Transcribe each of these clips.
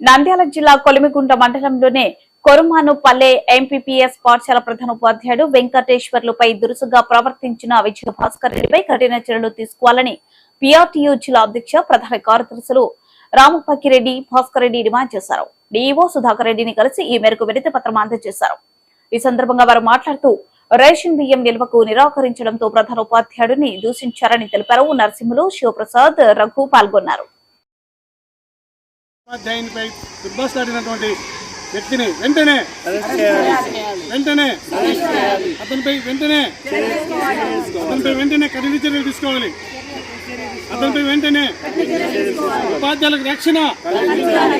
నంద్యాల జిల్లా కొలిమిగుంట మండలంలోనే కొరుమాను పల్లె ఎంపీపీఎస్ పాఠశాల ప్రధానోపాధ్యాయుడు వెంకటేశ్వర్లుపై దురుసుగా ప్రవర్తించిన విజయ భాస్కర్ రెడ్డిపై కఠిన చర్యలు తీసుకోవాలని పిఆర్టీయూ జిల్లా అధ్యక్ష ప్రధాన కార్యదర్శులు రామపక్కిరెడ్డి భాస్కర్ రెడ్డి డిమాండ్ చేశారు. డీఈఓ సుధాకర్ రెడ్డిని కలిసి ఈ మేరకు వినతి పత్రం అందజేశారు. ఈ సందర్భంగా వారు మాట్లాడుతూ రేషన్ బియ్యం నిల్వకు నిరాకరించడంతో ప్రధాన ఉపాధ్యాయుడిని దూషించారని తెలిపారు. నరసింహులు శివప్రసాద్ రఘు పాల్గొన్నారు. ఉపాధ్యాయునిపై దుర్భాషలాడినటువంటి వ్యక్తిని వెంటనే వెంటనే అతనిపై వెంటనే అతనిపై వెంటనే కఠిన చర్యలు తీసుకోవాలి. అతనిపై వెంటనే ఉపాధ్యాయులకు రక్షణ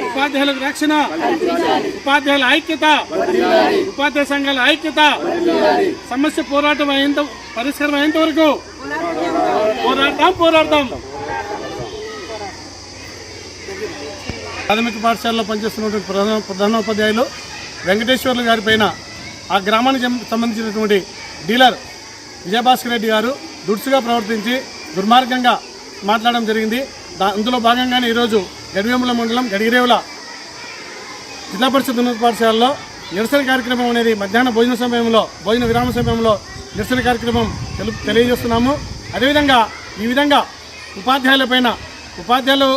ఉపాధ్యాయులకు రక్షణ ఉపాధ్యాయుల ఐక్యత ఉపాధ్యాయ సంఘాల ఐక్యత సమస్య పోరాటం అయ్యేంత పరిష్కారం అయ్యేంత వరకు పోరాడతాం పోరాడతాం ప్రాథమిక పాఠశాలలో పనిచేస్తున్నటువంటి ప్రధాన ప్రధానోపాధ్యాయులు వెంకటేశ్వర్లు గారి పైన ఆ గ్రామానికి సంబంధించినటువంటి డీలర్ విజయభాస్కర్ రెడ్డి గారు దుడుసుగా ప్రవర్తించి దుర్మార్గంగా మాట్లాడడం జరిగింది. దా అందులో భాగంగానే ఈరోజు గడివేముల మండలం గడిగిరేవుల జిల్లా పరిషత్ ఉన్నత పాఠశాలలో నిరసన కార్యక్రమం అనేది మధ్యాహ్న భోజన సమయంలో భోజన విరామ సమయంలో నిరసన కార్యక్రమం తెలు తెలియజేస్తున్నాము. అదేవిధంగా ఈ విధంగా ఉపాధ్యాయులపైన ఉపాధ్యాయులు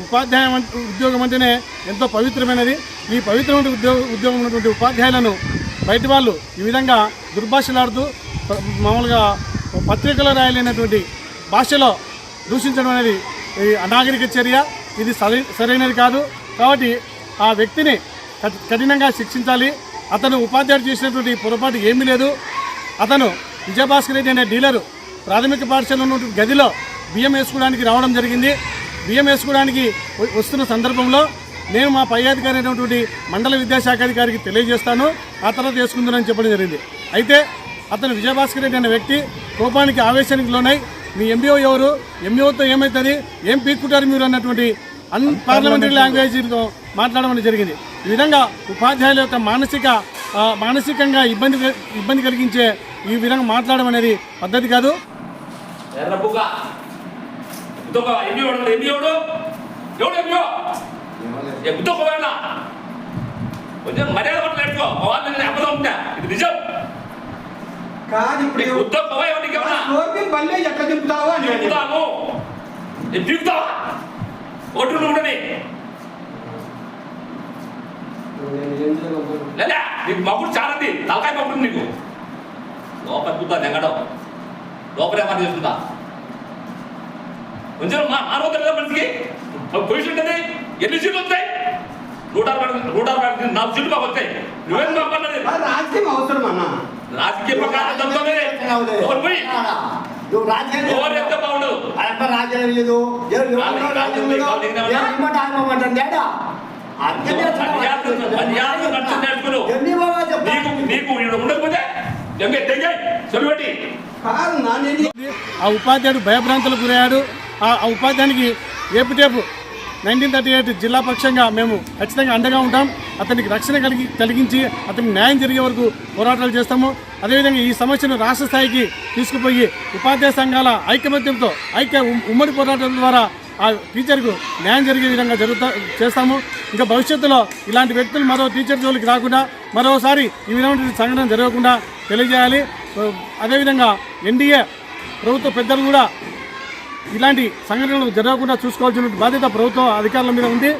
ఉపాధ్యాయ ఉద్యోగం అంటేనే ఎంతో పవిత్రమైనది. ఈ పవిత్రమైన ఉద్యోగ ఉద్యోగం ఉన్నటువంటి ఉపాధ్యాయులను బయటి వాళ్ళు ఈ విధంగా దుర్భాషలాడుతూ మామూలుగా పత్రికలో రాయలేనటువంటి భాషలో దూషించడం అనేది ఈ అనాగరిక చర్య. ఇది సరి సరైనది కాదు. కాబట్టి ఆ వ్యక్తిని కఠి- కఠినంగా శిక్షించాలి. అతను ఉపాధ్యాయుడు చేసినటువంటి పొరపాటు ఏమీ లేదు. అతను విజయభాస్కర్ రెడ్డి అనే డీలరు ప్రాథమిక పాఠశాలలో ఉన్నటువంటి గదిలో బియ్యం వేసుకోవడానికి రావడం జరిగింది. బియ్యం వేసుకోవడానికి వస్తున్న సందర్భంలో నేను మా పై అధికారి అయినటువంటి మండల విద్యాశాఖ అధికారికి తెలియజేస్తాను. ఆ తర్వాత వేసుకుందానని చెప్పడం జరిగింది. అయితే అతను విజయభాస్కర్ రెడ్డి అనే వ్యక్తి కోపానికి ఆవేశానికి లోనై మీ ఎంబీఓ ఎవరు ఎంబీఓతో ఏమవుతుంది ఏం పీక్కుంటారు మీరు అన్నటువంటి అన్ పార్లమెంటరీ లాంగ్వేజ్తో మాట్లాడడం జరిగింది. ఈ విధంగా ఉపాధ్యాయుల యొక్క మానసిక మానసికంగా ఇబ్బంది ఇబ్బంది కలిగించే ఈ విధంగా మాట్లాడడం అనేది పద్ధతి కాదు. గుద్దొక్క ఎంబీ వాడు ఎంబీ వాడు ఎవడు ఎంబీఓ గుద్దొక్క వాడినా కొంచెం మర్యాద పట్ల నేర్చుకో వాళ్ళు నేను అమ్మదం ఉంటా ఇది నిజం. కాదు ఇప్పుడు గుద్దొక్క పోయి ఎవరికి రోడ్డు బండి ఎట్లా దింపుతావా. దిగుతాము నేను దిగుతావా ఒడ్డు ఉండని లేదా నీకు మగుడు చాలంది. తలకాయ మగుడు నీకు. లోపల కూతా దెంగడం లోపల ఏమన్నా చేస్తుందా? కొంచెం మా మానవత లేదా మనిషికి? ఒక పొజిషన్ ఉంటుంది ఎన్ని సీట్లు వస్తాయి? నూట అరవై నూట అరవై నాలుగు సీట్లు మాకు వస్తాయి. నువ్వేం ఆ రాజకీయం అవసరం అన్న. రాజకీయ ప్రకారం పోయి? నువ్వు రాజ్యాంగం అదంతా రాజ్యాంగం లేదు కాదు ఆ ఉపాధ్యాయుడు భయభ్రాంతులకు గురయ్యాడు. ఆ ఆ ఉపాధ్యాయునికి ఏపుటేపు నైన్టీన్ థర్టీ ఎయిట్ జిల్లా పక్షంగా మేము ఖచ్చితంగా అండగా ఉంటాం. అతనికి రక్షణ కలిగి కలిగించి అతనికి న్యాయం జరిగే వరకు పోరాటాలు చేస్తాము. అదేవిధంగా ఈ సమస్యను రాష్ట్ర స్థాయికి తీసుకుపోయి ఉపాధ్యాయ సంఘాల ఐకమత్యంతో ఐక్య ఉమ్- ఉమ్మడి పోరాటం ద్వారా ఆ టీచర్కు న్యాయం జరిగే విధంగా జరుగుతా చేస్తాము. ఇంకా భవిష్యత్తులో ఇలాంటి వ్యక్తులు మరో టీచర్ జోలికి రాకుండా మరోసారి ఈ విధమైన సంఘటన జరగకుండా తెలియజేయాలి. అదేవిధంగా ఎన్డీఏ ప్రభుత్వ పెద్దలు కూడా ఇలాంటి సంఘటనలు జరగకుండా చూసుకోవాల్సిన బాధ్యత ప్రభుత్వ అధికారుల మీద ఉంది.